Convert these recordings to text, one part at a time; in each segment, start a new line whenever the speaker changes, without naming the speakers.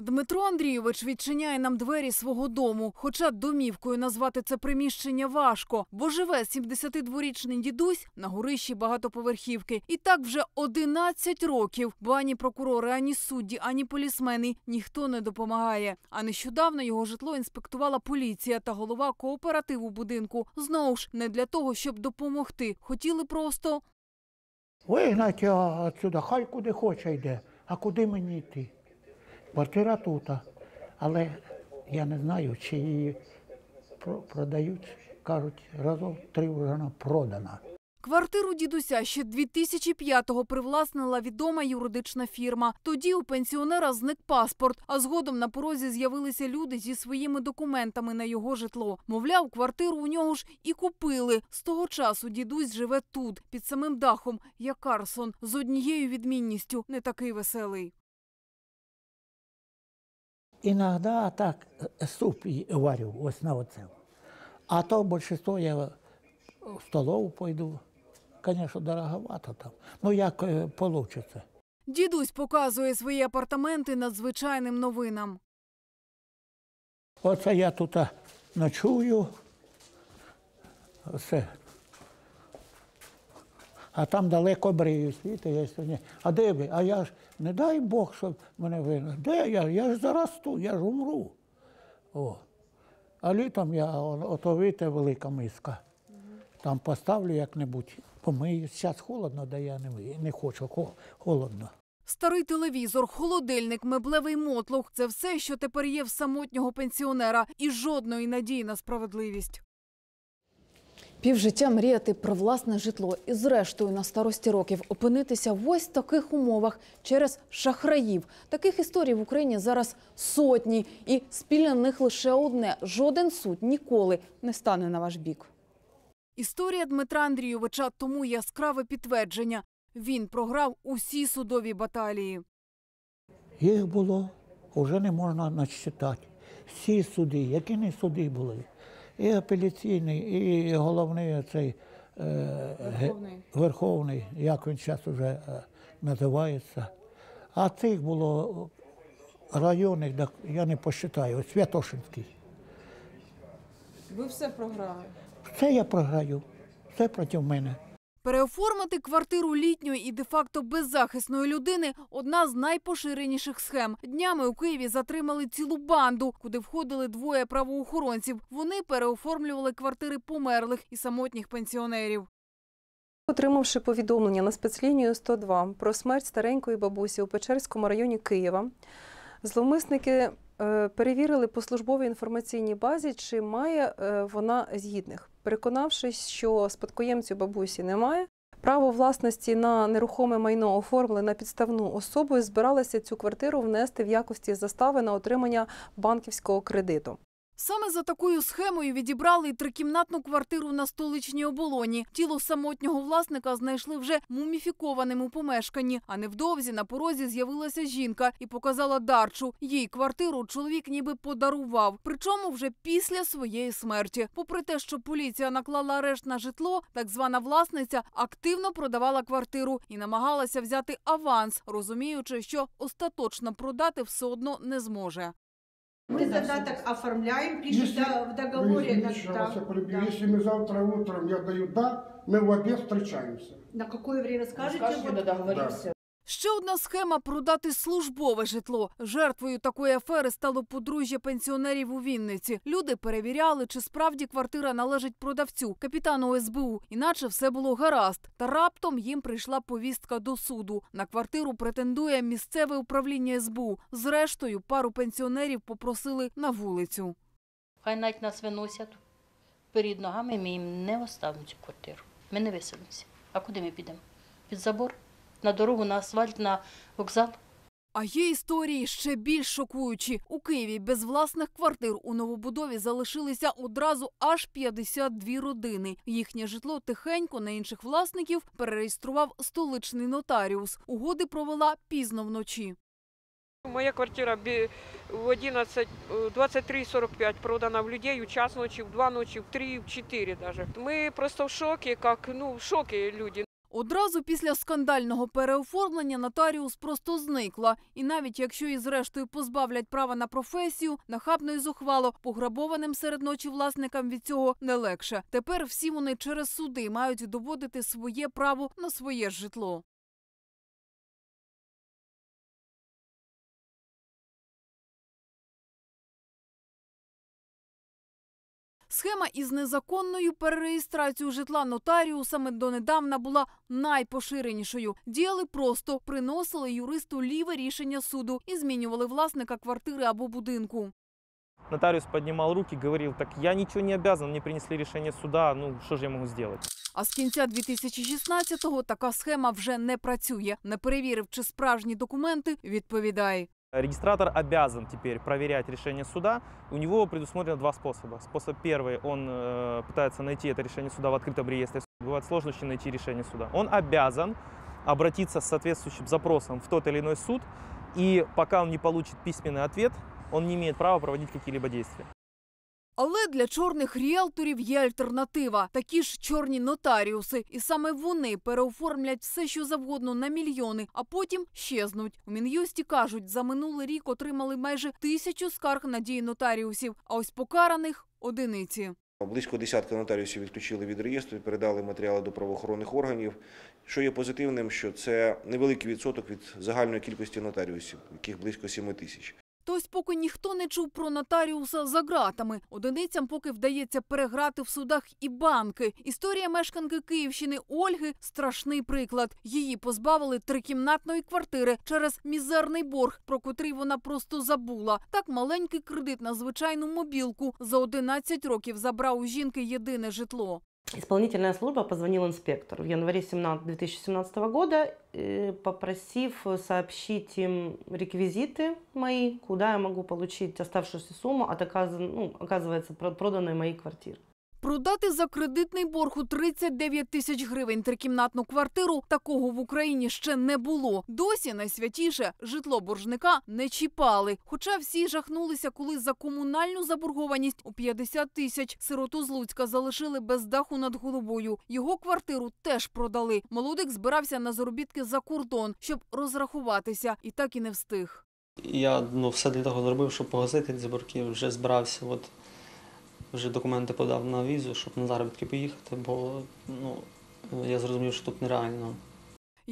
Дмитро Андрійович відчиняє нам двері свого дому. Хоча домівкою назвати це приміщення важко, бо живе 72-річний дідусь на горищі багатоповерхівки. І так вже 11 років, бо ані прокурори, ані судді, ані полісмени ніхто не допомагає. А нещодавно його житло інспектувала поліція та голова кооперативу будинку. Знову ж не для того, щоб допомогти. Хотіли просто
Вигнать його відсюди, хай куди хоче йде. А куди мені йти? Квартира тут. Але я не знаю, чи її продають. Кажуть, разом три вже вона продана.
Квартиру дідуся ще 2005-го привласнила відома юридична фірма. Тоді у пенсіонера зник паспорт, а згодом на порозі з'явилися люди зі своїми документами на його житло. Мовляв, квартиру у нього ж і купили. З того часу дідусь живе тут, під самим дахом, як Карсон, з однією відмінністю не такий веселий.
Іноді так е, суп варю, ось на оце. А то більшість я в столову пойду. Звісно, дороговато там. Ну, як вийде.
Дідусь показує свої апартаменти надзвичайним новинам.
Оце я тут ночую. Все. А там далеко бриюсь, видите, я сьогодні. А де ви? А я ж не дай Бог, щоб мене винен. Де я? Я ж зараз тут, я ж умру. О. А літом я, ото видите, велика миска. Там поставлю як-небудь, помию. Зараз холодно, да я не, не хочу, хо- холодно.
Старий телевізор, холодильник, меблевий мотлух – це все, що тепер є в самотнього пенсіонера, і жодної надії на справедливість.
Півжиття мріяти про власне житло і зрештою на старості років опинитися в ось таких умовах через шахраїв. Таких історій в Україні зараз сотні, і спільне в них лише одне: жоден суд ніколи не стане на ваш бік.
Історія Дмитра Андрійовича тому яскраве підтвердження. Він програв усі судові баталії.
Їх було вже не можна насчитати. Всі суди, які не суди були. І апеляційний, і головний цей е, верховний. верховний, як він зараз вже е, називається. А цих було районних, я не посчитаю, Святошинський.
Ви все програли.
Все я програю, все проти мене.
Переоформити квартиру літньої і де-факто беззахисної людини – одна з найпоширеніших схем. Днями у Києві затримали цілу банду, куди входили двоє правоохоронців. Вони переоформлювали квартири померлих і самотніх пенсіонерів.
Отримавши повідомлення на спецлінію 102 про смерть старенької бабусі у Печерському районі Києва, зловмисники е, перевірили по службовій інформаційній базі, чи має е, вона згідних. Переконавшись, що спадкоємцю бабусі немає, право власності на нерухоме майно оформили на підставну особу і збиралися цю квартиру внести в якості застави на отримання банківського кредиту.
Саме за такою схемою відібрали трикімнатну квартиру на столичній оболоні. Тіло самотнього власника знайшли вже муміфікованим у помешканні. А невдовзі на порозі з'явилася жінка і показала дарчу. Їй квартиру чоловік ніби подарував, причому вже після своєї смерті. Попри те, що поліція наклала арешт на житло, так звана власниця активно продавала квартиру і намагалася взяти аванс, розуміючи, що остаточно продати все одно не зможе.
Мы задаток оформляем, пишем
Если-
да, в договоре.
Извините,
на-
что
да,
вас я перебью.
да.
Если мы завтра утром, я даю да, мы в обед встречаемся.
На какое время скажете? вот-
договоримся.
Ще одна схема продати службове житло. Жертвою такої афери стало подружжя пенсіонерів у Вінниці. Люди перевіряли, чи справді квартира належить продавцю, капітану СБУ. Іначе все було гаразд. Та раптом їм прийшла повістка до суду. На квартиру претендує місцеве управління СБУ. Зрештою, пару пенсіонерів попросили на вулицю.
Хай навіть нас виносять перед ногами, ми їм не оставимо цю квартиру. Ми не виселимося. А куди ми підемо? Під забор? На дорогу, на асфальт, на вокзал?
А є історії ще більш шокуючі. У Києві без власних квартир у новобудові залишилися одразу аж 52 родини. Їхнє житло тихенько на інших власників перереєстрував столичний нотаріус. Угоди провела пізно вночі.
Моя квартира в 11, э, 23.45 продана в людей у час ночи, в 2 ночи, в 3, в 4 даже. Мы просто в шоке, как, ну, в шоке люди.
Одразу після скандального переоформлення нотаріус просто зникла. І навіть якщо її зрештою позбавлять права на професію, нахабно і зухвало, пограбованим серед ночі власникам від цього не легше. Тепер всі вони через суди мають доводити своє право на своє житло. Схема із незаконною перереєстрацією житла нотаріусами донедавна була найпоширенішою. Діяли просто приносили юристу ліве рішення суду і змінювали власника квартири або будинку.
Нотариус поднимал руки, говорил, так я ничего не обязан, мне принесли решение суда, ну что же я могу сделать?
А з кінця 2016-го така схема вже не працює. Не перевірив, чи справжні документи, відповідає.
Регистратор обязан теперь проверять решение суда. У него предусмотрено два способа. Способ первый, он э, пытается найти это решение суда в открытом реестре. Бывает сложно найти решение суда. Он обязан обратиться с соответствующим запросом в тот или иной суд, и пока он не получит письменный ответ, он не имеет права проводить какие-либо действия.
Але для чорних ріелторів є альтернатива. Такі ж чорні нотаріуси. І саме вони переоформлять все, що завгодно на мільйони, а потім щезнуть. У Мін'юсті кажуть, за минулий рік отримали майже тисячу скарг на дії нотаріусів, а ось покараних одиниці.
Близько десятка нотаріусів відключили від реєстру передали матеріали до правоохоронних органів. Що є позитивним, що це невеликий відсоток від загальної кількості нотаріусів, яких близько 7 тисяч.
То ось поки ніхто не чув про нотаріуса за ґратами. Одиницям поки вдається переграти в судах і банки. Історія мешканки Київщини Ольги страшний приклад. Її позбавили трикімнатної квартири через мізерний борг, про котрий вона просто забула. Так маленький кредит на звичайну мобілку за 11 років забрав у жінки єдине житло.
Исполнительная служба позвонил инспектору в январе 17 2017 года, э, попросив сообщить им реквизиты мои, куда я могу получить оставшуюся сумму от, оказан- ну, оказывается, про- проданной моей квартиры.
Продати за кредитний борг у 39 тисяч гривень трикімнатну квартиру такого в Україні ще не було. Досі найсвятіше житло боржника не чіпали. Хоча всі жахнулися, коли за комунальну заборгованість у 50 тисяч сироту з Луцька залишили без даху над головою. Його квартиру теж продали. Молодик збирався на заробітки за кордон, щоб розрахуватися, і так і не встиг.
Я ну, все для того зробив, щоб погасити ці борги. Вже збирався, от, вже документи подав на візу, щоб на заробітки поїхати, бо ну, я зрозумів, що тут нереально.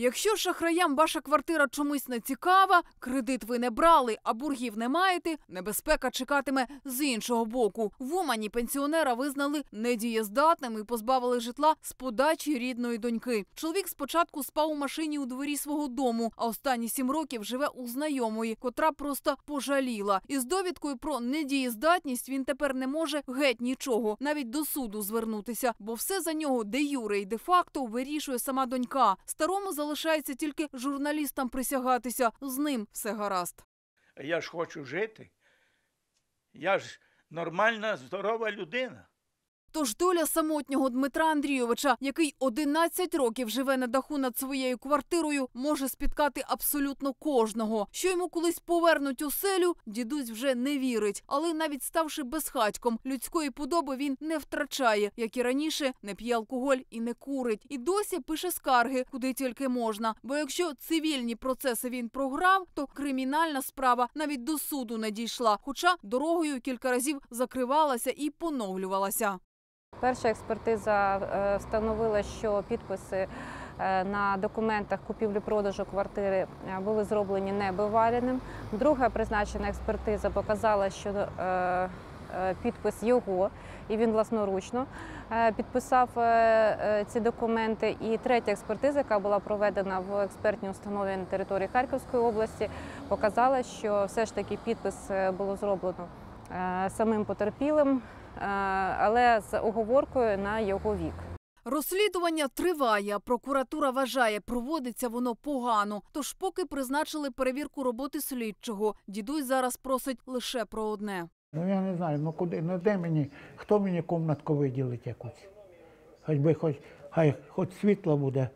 Якщо шахраям ваша квартира чомусь не цікава, кредит ви не брали, а боргів не маєте, небезпека чекатиме з іншого боку. В Умані пенсіонера визнали недієздатним і позбавили житла з подачі рідної доньки. Чоловік спочатку спав у машині у дворі свого дому, а останні сім років живе у знайомої, котра просто пожаліла. Із довідкою про недієздатність він тепер не може геть нічого, навіть до суду звернутися, бо все за нього де юре і де факто вирішує сама донька. Старому залишається тільки журналістам присягатися. З ним все гаразд.
Я ж хочу жити. Я ж нормальна, здорова людина.
Тож доля самотнього Дмитра Андрійовича, який 11 років живе на даху над своєю квартирою, може спіткати абсолютно кожного. Що йому колись повернуть оселю, дідусь вже не вірить. Але навіть ставши безхатьком, людської подоби він не втрачає, як і раніше, не п'є алкоголь і не курить. І досі пише скарги, куди тільки можна. Бо якщо цивільні процеси він програв, то кримінальна справа навіть до суду не дійшла. Хоча дорогою кілька разів закривалася і поновлювалася.
Перша експертиза е, встановила, що підписи е, на документах купівлі-продажу квартири е, були зроблені небивареним. Друга призначена експертиза показала, що підпис його, і він власноручно підписав ці документи. І третя експертиза, яка була проведена в експертній установі на території Харківської області, показала, що все ж таки підпис було зроблено самим потерпілим, але з оговоркою на його вік.
Розслідування триває. Прокуратура вважає, проводиться воно погано. Тож, поки призначили перевірку роботи слідчого, дідусь зараз просить лише про одне.
Ну я не знаю, ну куди, ну де мені, хто мені комнатку виділить якусь? Хоч би хоч, хай хоч світло буде,